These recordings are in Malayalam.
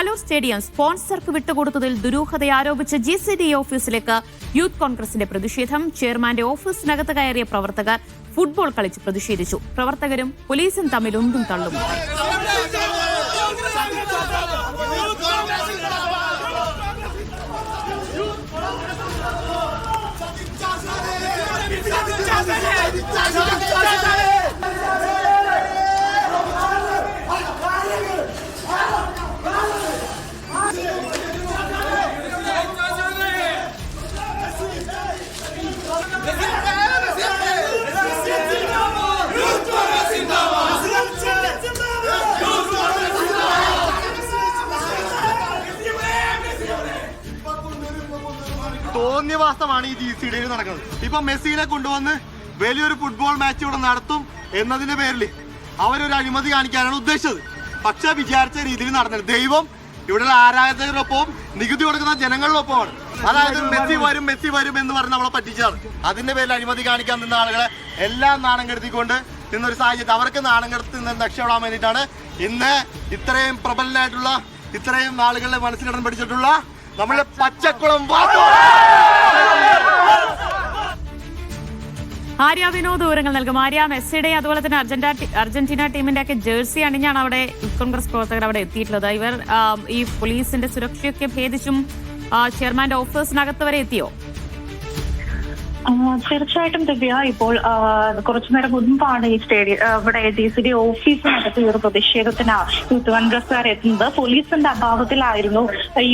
കലൂർ സ്റ്റേഡിയം സ്പോൺസർക്ക് വിട്ടുകൊടുത്തതിൽ ദുരൂഹത ആരോപിച്ച് ജി സി ഡി ഓഫീസിലേക്ക് യൂത്ത് കോൺഗ്രസിന്റെ പ്രതിഷേധം. ചെയർമാന്റെ ഓഫീസിനകത്ത് കയറിയ പ്രവർത്തകർ ഫുട്ബോൾ കളിച്ച് പ്രതിഷേധിച്ചു. പ്രവർത്തകരും പോലീസും തമ്മിൽ ഒന്നും തള്ളുമുണ്ടായി തോന്നിയവാസമാണ് ഈ ജി സി ഡിയിൽ നടക്കുന്നത്. ഇപ്പൊ മെസ്സിനെ കൊണ്ടുവന്ന് വലിയൊരു ഫുട്ബോൾ മാച്ച് ഇവിടെ നടത്തും എന്നതിന്റെ പേരിൽ അവരൊരു അഴിമതി കാണിക്കാനാണ് ഉദ്ദേശിച്ചത്. പക്ഷെ വിചാരിച്ച രീതിയിൽ നടന്നത് ദൈവം ഇവിടെയുള്ള ആരാധകരൊപ്പവും നികുതി കൊടുക്കുന്ന ജനങ്ങളിലൊപ്പമാണ്. അതായത് മെസ്സി വരും മെസ്സി വരും എന്ന് പറഞ്ഞ് നമ്മളെ പറ്റിച്ചാണ് അതിന്റെ പേരിൽ അഴിമതി കാണിക്കാൻ നിന്ന ആളുകളെ എല്ലാം നാണം കെടുത്തിക്കൊണ്ട് നിന്നൊരു സാഹചര്യം അവർക്ക് നാണം കെടുത്തി നിന്ന് രക്ഷപ്പെടാൻ വേണ്ടിയിട്ടാണ് ഇന്ന് ഇത്രയും പ്രബലനായിട്ടുള്ള ഇത്രയും ആളുകളുടെ മനസ്സിലിടം പിടിച്ചിട്ടുള്ള നമ്മളെ പച്ചക്കുളം വാസു. ആര്യ വിനോദ് വിവരങ്ങൾ നൽകും. ആര്യ മെസ്സിയുടെ അതുപോലെ തന്നെ അർജന്റ അർജന്റീന ടീമിന്റെ ഒക്കെ ജേഴ്സി അണിഞ്ഞാണ് അവിടെ കോൺഗ്രസ് പ്രവർത്തകർ അവിടെ എത്തിയിട്ടുള്ളത്. ഇവർ ഈ പോലീസിന്റെ സുരക്ഷയൊക്കെ ഭേദിച്ചും ചെയർമാന്റെ ഓഫീസിനകത്ത് വരെ എത്തിയോ? തീർച്ചയായിട്ടും ദിവ്യ ഇപ്പോൾ കുറച്ചു നേരം മുൻപാണ് ഈ സ്റ്റേഡിയം ഇവിടെ ഡി സി ഡി ഓഫീസിനകത്ത് ഈ ഒരു പ്രതിഷേധത്തിന് യൂത്ത് കോൺഗ്രസ്സുകാർ എത്തുന്നത്. പോലീസിന്റെ അഭാവത്തിലായിരുന്നു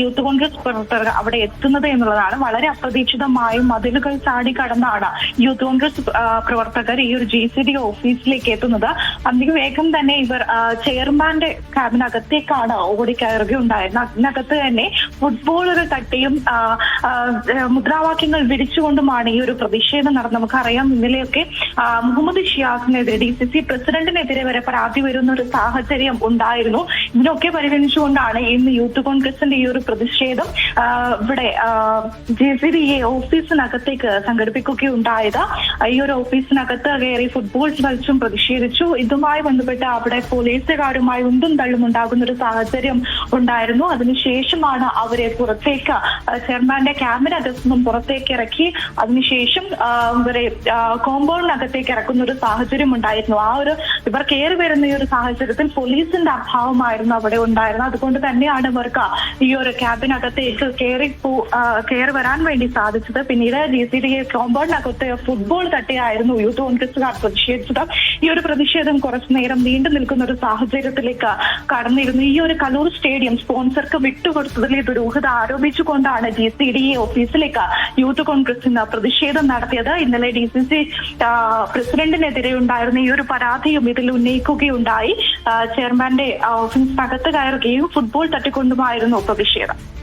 യൂത്ത് കോൺഗ്രസ് പ്രവർത്തകർ അവിടെ എത്തുന്നത് എന്നുള്ളതാണ്. വളരെ അപ്രതീക്ഷിതമായും മതിലുകൾ ചാടി കടന്നാണ് യൂത്ത് കോൺഗ്രസ് പ്രവർത്തകർ ഈ ഒരു ജി സി ഡി ഓഫീസിലേക്ക് എത്തുന്നത്. അതിവേഗം തന്നെ ഇവർ ചെയർമാന്റെ ക്യാബിനകത്തേക്കാണ് ഓടിക്കയറുകയുണ്ടായിരുന്നത്. അതിനകത്ത് തന്നെ ഫുട്ബോളുകൾ തട്ടിയും മുദ്രാവാക്യങ്ങൾ വിരിച്ചുകൊണ്ടുമാണ് ഈ ഒരു പ്രതിഷേധം നടന്നത് നമുക്കറിയാം. ഇന്നലെയൊക്കെ മുഹമ്മദ് ഷിയാസിനെതിരെ ഡി സി സി പ്രസിഡന്റിനെതിരെ വരെ പരാതി വരുന്ന ഒരു സാഹചര്യം ഉണ്ടായിരുന്നു. ഇതിനൊക്കെ പരിഗണിച്ചുകൊണ്ടാണ് ഇന്ന് യൂത്ത് കോൺഗ്രസിന്റെ ഈ ഒരു പ്രതിഷേധം ഇവിടെ ജെ സി ബി എ ഓഫീസിനകത്തേക്ക് സംഘടിപ്പിക്കുകയുണ്ടായത് ഈ ഒരു ഓഫീസിനകത്ത് കയറി ഫുട്ബോൾ കളിച്ചും പ്രതിഷേധിച്ചു. ഇതുമായി ബന്ധപ്പെട്ട് അവിടെ പോലീസുകാരുമായി ഉന്തും തള്ളും ഉണ്ടാകുന്ന ഒരു സാഹചര്യം ഉണ്ടായിരുന്നു. അതിനുശേഷമാണ് അവരെ പുറത്തേക്ക് ചെയർമാന്റെ ക്യാമറ അകത്തുനിന്നും പുറത്തേക്ക് ഇറക്കി അതിനുശേഷം ആ, ഇവരെ കോമ്പൗണ്ടിനകത്തേക്ക് ഇറക്കുന്ന ഒരു സാഹചര്യം ഉണ്ടായിരുന്നു ആ ഒരു ഇവർ കയറി വരുന്ന ഈ ഒരു സാഹചര്യത്തിൽ പോലീസിന്റെ അഭാവമായിരുന്നു അവിടെ ഉണ്ടായിരുന്നത്. അതുകൊണ്ട് തന്നെയാണ് ഇവർക്ക് ഈ ഒരു ക്യാബിനകത്തേക്ക് കയറി കയറി വരാൻ വേണ്ടി സാധിച്ചത്. പിന്നീട് ഡി സി ഡി കോമ്പൗണ്ടിനകത്ത് ഫുട്ബോൾ തട്ടിയായിരുന്നു യൂത്ത് കോൺഗ്രസുകാർ പ്രതിഷേധിച്ചത്. ഈ ഒരു പ്രതിഷേധം കുറച്ചു നേരം നീണ്ടു നിൽക്കുന്ന ഒരു സാഹചര്യത്തിലേക്ക് കടന്നിരുന്നു. ഈ ഒരു കലൂർ സ്റ്റേഡിയം സ്പോൺസർക്ക് വിട്ടുകൊടുത്തതിലെ ദുരൂഹത ആരോപിച്ചുകൊണ്ടാണ് ജി സി ഡി ഓഫീസിലേക്ക് യൂത്ത് കോൺഗ്രസ് ഇന്ന് പ്രതിഷേധം നടത്തിയത്. ഇന്നലെ ഡി സി സി പ്രസിഡന്റിനെതിരെ ഉണ്ടായിരുന്ന ഈ ഒരു പരാതിയും ഇതിൽ ഉന്നയിക്കുകയുണ്ടായി. ചെയർമാന്റെ ഓഫീസിനകത്ത് കയറുകയും ഫുട്ബോൾ തട്ടിക്കൊണ്ടുമായിരുന്നു പ്രതിഷേധം.